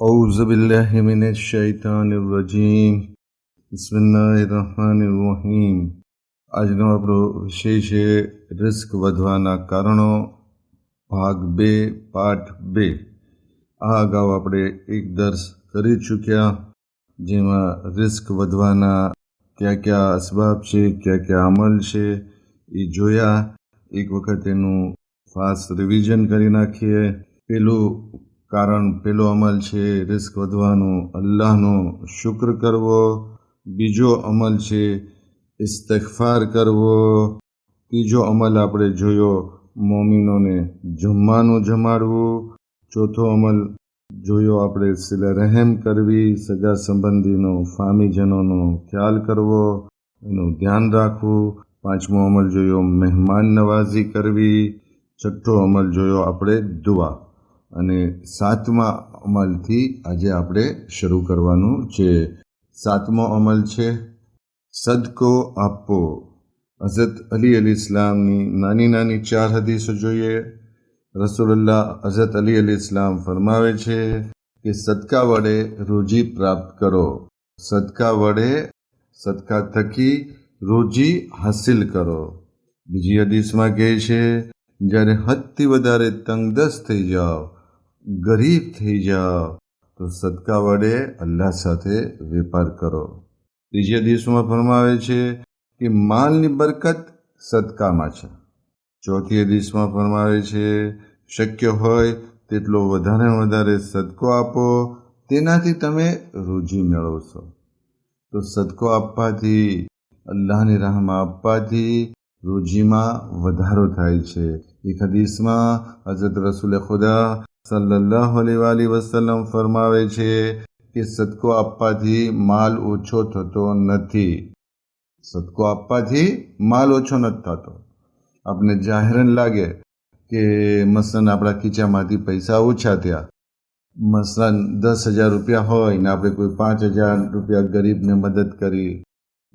أعوذ بالله من الشيطان الرجيم بسم الله الرحمن الرحيم આજનો આપણો વિષય છે રિસ્ક વધવાના કારણો ભાગ બે પાઠ બે આ અગાઉ આપણે એક દર્શ કરી ચૂક્યા જેમાં રિસ્ક વધવાના કયા કયા અસબાબ છે કયા કયા અમલ છે એ જોયા એક વખત એનું ફાસ્ટ રિવિઝન કરી નાખીએ પેલું કારણ પેલો અમલ છે રિસ્ક વધવાનો, અલ્લાહનો શુક્ર કરવો. બીજો અમલ છે ઇસ્તગફાર કરવો. ત્રીજો અમલ આપણે જોયો, મોમિનોને જમવાનું જમાડવું. ચોથો અમલ જોયો આપણે સિલે રહેમ કરવી, સગા સંબંધીનો, ફામીજનોનો ખ્યાલ કરવો, એનું ધ્યાન રાખવું. પાંચમો અમલ જોયો, મહેમાન નવાઝી કરવી. છઠ્ઠો અમલ જોયો આપણે દુઆ. અને સાતમા અમલથી આજે આપણે શરૂ કરવાનું છે. સાતમો અમલ છે, સદકો આપવો હઝરત અલી અલી ઇસ્લામની નાની નાની ચાર હદીસો જોઈએ. રસોલ્લા હઝરત અલી અલી ઇસ્લામ ફરમાવે છે કે, સદકા વડે રોજી પ્રાપ્ત કરો. સદકા વડે સદકા થકી રોજી હાસિલ કરો. બીજી હદીસમાં કહે છે, જ્યારે હદથી વધારે તંગદસ્ત થઈ જાઓ ગરીબ થઈ જાઓ, તો સદકા વડે અલ્લાહ સાથે વેપાર કરો. ત્રીજા દિવસમાં ફરમાવે છે કે માલની બરકત સદકામાં છે. ચોથી દિવસમાં ફરમાવે છે, શક્ય હોય તેટલો વધારે વધારે સદકો આપો, તેનાથી તમે રોજી મેળવશો તો સદકો આપવાથી, અલ્લાહની રાહમાં આપવાથી રોજીમાં વધારો થાય છે. એક હદીસમાં હઝરત રસૂલ ખુદા સલ્લલ્લાહુ અલૈહિ વસલમ ફરમાવે છે કે સદકો આપવાથી માલ ઓછો થતો નથી. સદકો આપવાથી માલ ઓછો નથી થતો. આપણે જાહેરન લાગે કે મસલન આપણા ખીચામાંથી પૈસા ઓછા થયા. મસલન દસ હજાર રૂપિયા હોય ને આપણે કોઈ પાંચ હજાર રૂપિયા ગરીબને મદદ કરી,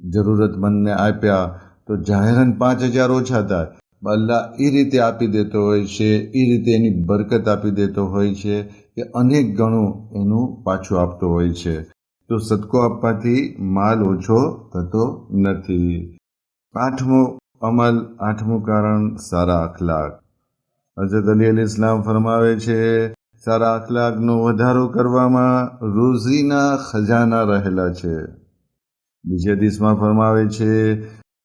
જરૂરતમંદને આપ્યા, તો જાહેરન પાંચ હજાર ઓછા થાય. અલ્લાહ એ રીતે આપી દેતો હોય છે એ રીતે એની બરકત આપી દેતો હોય છે કે અનેક ગણું એનું પાછું આપતો હોય છે. તો સદકો આપવાથી માલ ઓછો થતો નથી. આઠમો અમલ, આઠમું કારણ સારા અખલાક. હજરત અલી અલી ઇસ્લામ ફરમાવે છે, સારા અખલાકનો વધારો કરવામાં રોઝીના ખજાના રહેલા છે. બીજા દિવસમાં ફરમાવે છે,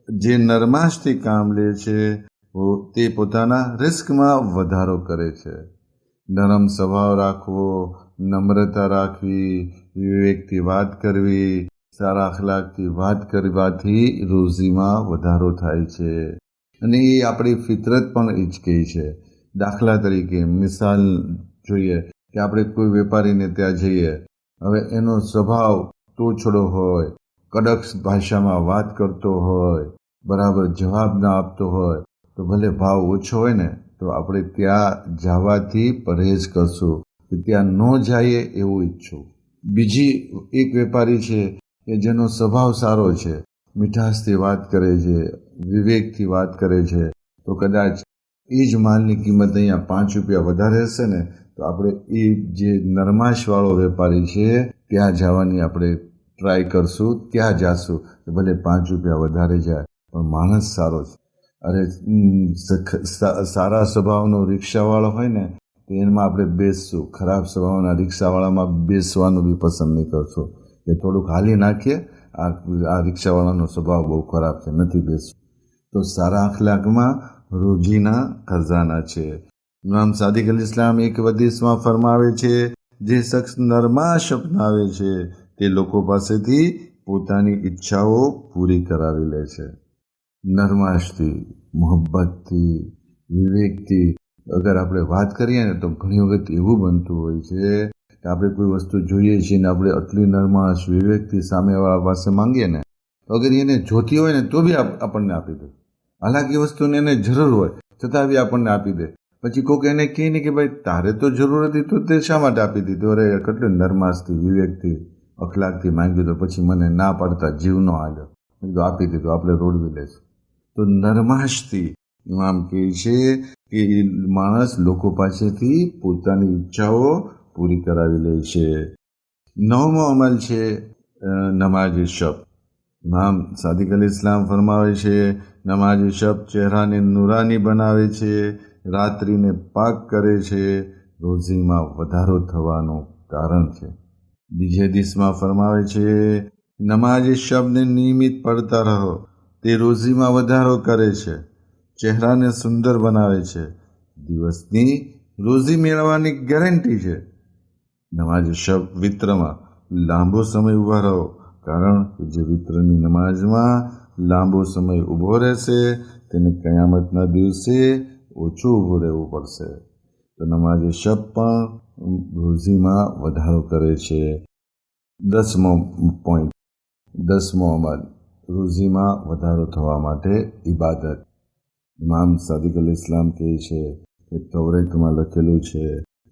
જે નરમાશથી કામ લે છે તે પોતાના રિસ્કમાં વધારો કરે છે. નરમ સ્વભાવ રાખવો, નમ્રતા રાખવી, વિવેકથી વાત કરવી, સારા અખલાકથી વાત કરવાથી રોઝીમાં વધારો થાય છે. અને એ આપણી ફિતરત પણ જ કહે છે. દાખલા તરીકે મિસાલ જોઈએ કે આપણે કોઈ વેપારીને ત્યાં જઈએ, હવે એનો સ્વભાવ તોછડો હોય, કડક ભાષામાં વાત કરતો હોય, બરાબર જવાબ ના આપતો હોય તો ભલે ભાવ ઓછો હોય ને, તો આપણે ત્યાં જવાથી પરહેજ કરશું કે ત્યાં ન જઈએ એવું ઈચ્છું. બીજી એક વેપારી છે કે જેનો સ્વભાવ સારો છે, મીઠાશથી વાત કરે છે, વિવેકથી વાત કરે છે, તો કદાચ એ જ માલની કિંમત અહીંયા પાંચ રૂપિયા વધારે હશે ને, તો આપણે એ જે નરમાશવાળો વેપારી છે, ત્યાં જવાની આપણે ટ્રાય કરશું, ત્યાં જાશું. ભલે પાંચ રૂપિયા વધારે જાય, પણ માણસ સારો છે. અરે સારા સ્વભાવનો રિક્ષાવાળો હોય ને, તો એમાં આપણે બેસશું. ખરાબ સ્વભાવના રિક્ષાવાળામાં બેસવાનું બી પસંદ નહીં કરશો. કે થોડુંક હાલી નાખીએ, આ આ રિક્ષાવાળાનો સ્વભાવ બહુ ખરાબ છે, નથી બેસવું. તો સારા અખલાકમાં રોજીના ખજાના છે. ઇમામ સાદિક અલ ઇસ્લામ એક વદીસમાં ફરમાવે છે, જે શખ્સ નરમાશ અપનાવે છે, તે લોકો પાસેથી પોતાની ઈચ્છાઓ પૂરી કરાવી લે છે. નરમાશથી, મોહબ્બતથી, વિવેકથી. અગર આપણે વાત કરીએ ને તો ઘણી વખત એવું બનતું હોય છે કે આપણે કોઈ વસ્તુ જોઈએ છીએ ને આપણે આટલી નરમાશ, વિવેકથી સામેવાળા પાસે માંગીએ ને, તો અગર એને જોતી હોય ને તો બી આપણને આપી દે. હાલાકી વસ્તુને એને જરૂર હોય, છતાં બી આપણને આપી દે. પછી કોઈક એને કહે ને કે ભાઈ, તારે તો જરૂર હતી તો તે શા માટે આપી દીધું? અરે, કેટલી નરમાશથી, વિવેકથી, અખલાકથી માંગ્યું તો પછી મને ના પાડતા જીવનો આગળ આપી દીધું, આપણે રોડવી લઈશું. તો નરમાશથી ઇમામ કહે છે કે માણસ લોકો પાસેથી પોતાની ઈચ્છાઓ પૂરી કરાવી લે છે. નવમો અમલ છે નમાજ શબ. ઇમામ સાદિક અલી ઇસ્લામ ફરમાવે છે નમાજ શબ ચહેરાને નુરાની બનાવે છે, રાત્રિને પાક કરે છે રોજીમાં વધારો થવાનું કારણ છે. બીજે દિવસમાં ફરમાવે છે નમાજ શબને નિયમિત પડતા રહો. તે રોજીમાં વધારો કરે છે. ચહેરાને સુંદર બનાવે છે. દિવસની રોજી મેળવવાની ગેરંટી છે. નમાજ શબ વિત્રમાં લાંબો સમય ઊભા રહો, કારણ કે જે વિત્રની નમાજમાં લાંબો સમય ઊભો રહેશે, તેને કયામતના દિવસે ઓછું ઊભું રહેવું પડશે. તો નમાજ શબ પણ રોઝીમાં વધારો કરે છે. દસમો પોઈન્ટ દસમો અમલ. રોઝીમાં વધારો થવા માટે ઇબાદત. ઇમામ સાદિક અલ ઇસ્લામ કહે છે કે તવરેતમાં લખેલું છે,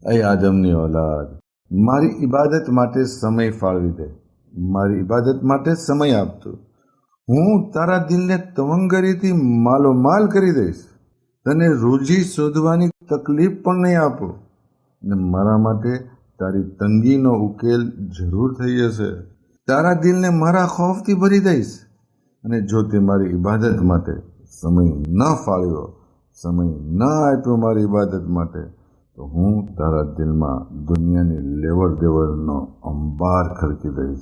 એ આદમની ઓલાદ મારી ઇબાદત માટે સમય ફાળવી દે, મારી ઇબાદત માટે સમય આપતો હું તારા દિલને તવંગરીથી માલોમાલ કરી દઈશ. તને રોજી શોધવાની તકલીફ પણ નહીં આપો. ને મારા માટે તારી તંગીનો ઉકેલ જરૂર થઈ જશે. તારા દિલને મારા ખોફથી ભરી દઈશ. અને જો તે મારી ઇબાદત માટે સમય ન ફાળ્યો, સમય ન આપ્યો મારી ઇબાદત માટે, તો હું તારા દિલમાં દુનિયાની લેવડ દેવડનો અંબાર ખર્ચી દઈશ.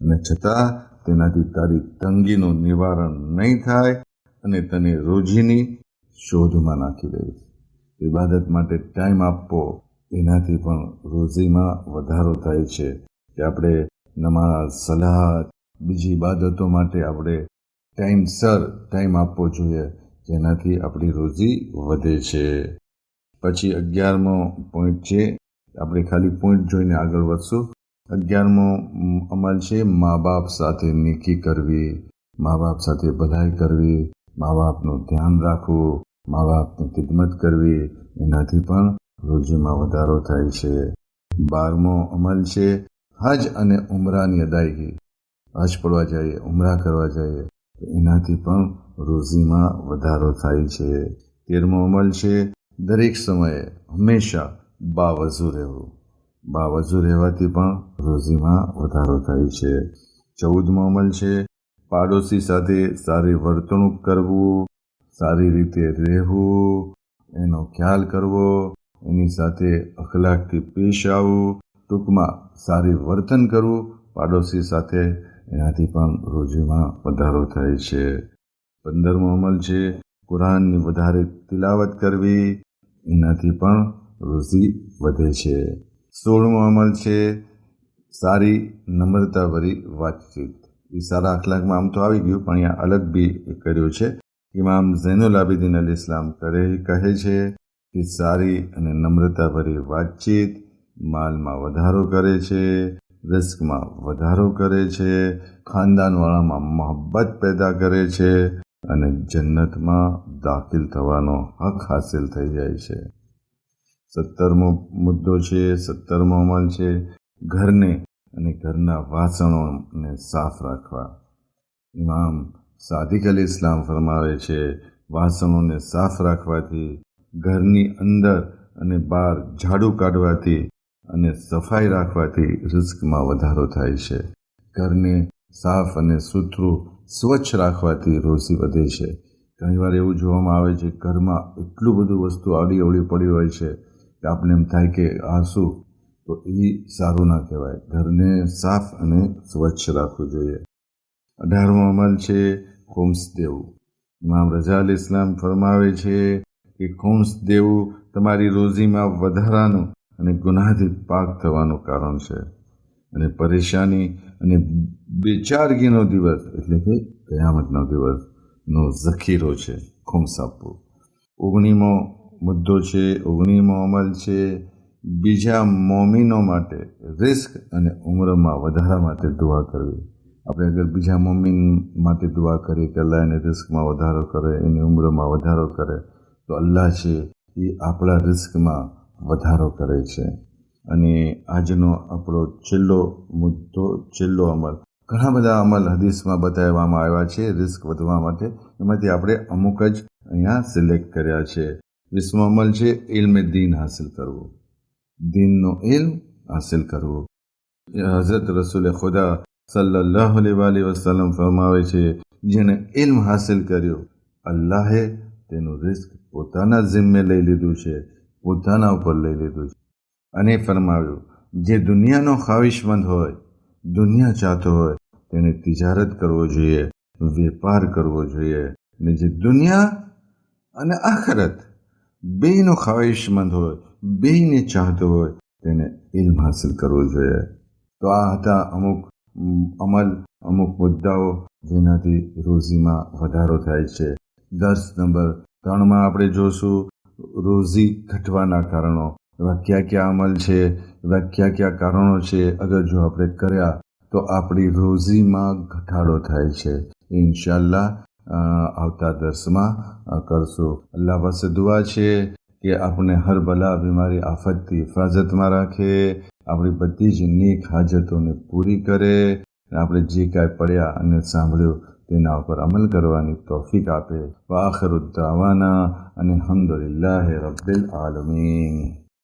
અને છતાં તેનાથી તારી તંગીનું નિવારણ નહીં થાય અને તને રોજીની શોધમાં નાખી દઈશ. ઇબાદત માટે ટાઈમ આપવો એનાથી પણ રોજીમાં વધારો થાય છે કે આપણે નમાઝ, સલાહ બીજી બાદતો માટે આપણે ટાઈમસર ટાઈમ આપવો જોઈએ, જેનાથી આપણી રોજી વધે છે. પછી અગિયારમો પોઈન્ટ છે, આપણે ખાલી પોઈન્ટ જોઈને આગળ વધશું. અગિયારમો અમલ છે મા બાપ સાથે નીકી કરવી મા બાપ સાથે ભલાઈ કરવી મા બાપનું ધ્યાન રાખવું મા બાપની ખિદમત કરવી, એનાથી પણ રોજીમાં વધારો થાય છે. બારમો અમલ છે, હજ અને ઉમરાની અદાયગી. હજ પડવા જઈએ, ઉમરા કરવા જઈએ, તો એનાથી પણ રોજીમાં વધારો થાય છે. તેરમો અમલ છે, દરેક સમયે હંમેશા બાવજુ રહેવું. બાવજુ રહેવાથી પણ રોજીમાં વધારો થાય છે. ચૌદમો અમલ છે, પાડોશી સાથે સારી વર્તણૂક કરવું, સારી રીતે રહેવું, એનો ખ્યાલ કરવો, એની સાથે અખલાકથી પેશ આવવું, ટૂંકમાં સારી વર્તન કરવું, પાડોશી સાથે એનાથી પણ રોજીમાં વધારો થાય છે. પંદરમો અમલ છે કુરાનની વધારે તિલાવત કરવી, એનાથી પણ રોજી વધે છે. સોળમો અમલ છે, સારી નમ્રતાભરી વાતચીત. એ સારા અખલાકમાં આમ તો આવી ગયું, પણ અહીંયા અલગ બી કર્યું છે. ઇમામ ઝૈનુલ આબિદીન અલ ઇસ્લામ કરે, કહે છે કે સારી અને નમ્રતાભરી વાતચીત માલમાં વધારો કરે છે. રિસ્કમાં વધારો કરે છે, ખાનદાનવાળામાં મોહબ્બત પેદા કરે છે અને જન્નતમાં દાખિલ થવાનો હક હાસિલ થઈ જાય છે. સત્તરમો મુદ્દો છે, સત્તરમો અમલ છે, ઘરને અને ઘરના વાસણોને સાફ રાખવા. ઇમામ સાદિક અલી ઇસ્લામ ફરમાવે છે, વાસણોને સાફ રાખવાથી ઘરની અંદર અને બહાર ઝાડુ કાઢવાથી અને સફાઈ રાખવાથી રિસ્કમાં વધારો થાય છે. ઘરને સાફ અને સુથરું સ્વચ્છ રાખવાથી રોસી વધે છે. ઘણીવાર એવું જોવામાં આવે છે, ઘરમાં એટલું બધું વસ્તુ અવળી પડી હોય છે કે આપણે એમ થાય કે આ તો એ સારું ના કહેવાય. ઘરને સાફ અને સ્વચ્છ રાખવું જોઈએ. અઢારમો અમલ છે કોમ્સ દેવું. ઇમામ રજા અલ ઇસ્લામ ફરમાવે છે કે કોમ્સ દેવું તમારી રોજીમાં વધારાનું અને ગુનાહથી પાક થવાનું કારણ છે. અને પરેશાની અને બેચારગીનો દિવસ એટલે કે કયામતનો દિવસનો ઝખીરો છે, ખુમસાપુ. ઓગણીમો મુદ્દો છે, ઓગણીમો અમલ છે. બીજા મોમીનો માટે રિસ્ક અને ઉંમરમાં વધારા માટે દુઆ કરવી. આપણે અગર બીજા મોમીન માટે દુઆ કરીએ કે અલ્લાહ એને રિસ્કમાં વધારો કરે, એની ઉંમરમાં વધારો કરે, તો અલ્લાહ છે એ આપણા રિસ્કમાં વધારો કરે છે. અને આજનો આપણો છેલ્લો મુદ્દો, છેલ્લો અમલ. ઘણા બધા અમલ હદીસમાં બતાવવામાં આવ્યા છે, રિસ્ક વધવા માટે. એમાંથી આપણે અમુક જ અહીંયા સિલેક્ટ કર્યા છે. વીસમો અમલ છે ઇલ્મ દીન હાસિલ કરવું. દીનનો ઇલ્મ હાસિલ કરવો. હઝરત રસૂલ ખુદા સલ્લાહ અલી વસલમ ફરમાવે છે, જેણે ઇલ્મ હાસિલ કર્યો, અલ્લાહે તેનું રિસ્ક પોતાના જિમ્મે લઈ લીધું છે. પોતાના ઉપર લઈ લીધું છે. અને ફરમાવ્યું, જે દુનિયાનો ખાવિશમંદ હોય દુનિયા ચાહતો હોય, તેને તિજારત કરવો જોઈએ, વેપાર કરવો જોઈએ. અને જે દુનિયા અને આખરત બેયનો ખાવિશમંદ હોય, બેયને ચાહતો હોય, તેને ઇલ્મ હાસિલ કરવો જોઈએ. તો આ હતા અમુક અમલ, અમુક મુદ્દાઓ જેનાથી રોઝીમાં વધારો થાય છે. દસ નંબર ત્રણમાં આપણે જોશું રોઝી ઘટવાના કારણો, એવા કયા કયા અમલ છે, એવા કયા કયા કારણો છે, અગર જો આપણે કર્યા, તો આપણી રોઝીમાં ઘટાડો થાય છે. ઇન્શાલ્લાહ આવતા દર્શમાં કરશું. અલ્લાહ પાસે દુઆ છે કે આપણે હર ભલા, બીમારી, આફતથી હિફાજતમાં રાખે, આપણી બધી જ નેક હાજતોને પૂરી કરે આપણે જે કાંઈ પડ્યા અને સાંભળ્યું તેના ઉપર અમલ કરવાની તોફીક આપે. વાખરુદ્દાવાના અને અલહમદુલિલ્લાહ રબ્બિલ આલમીન.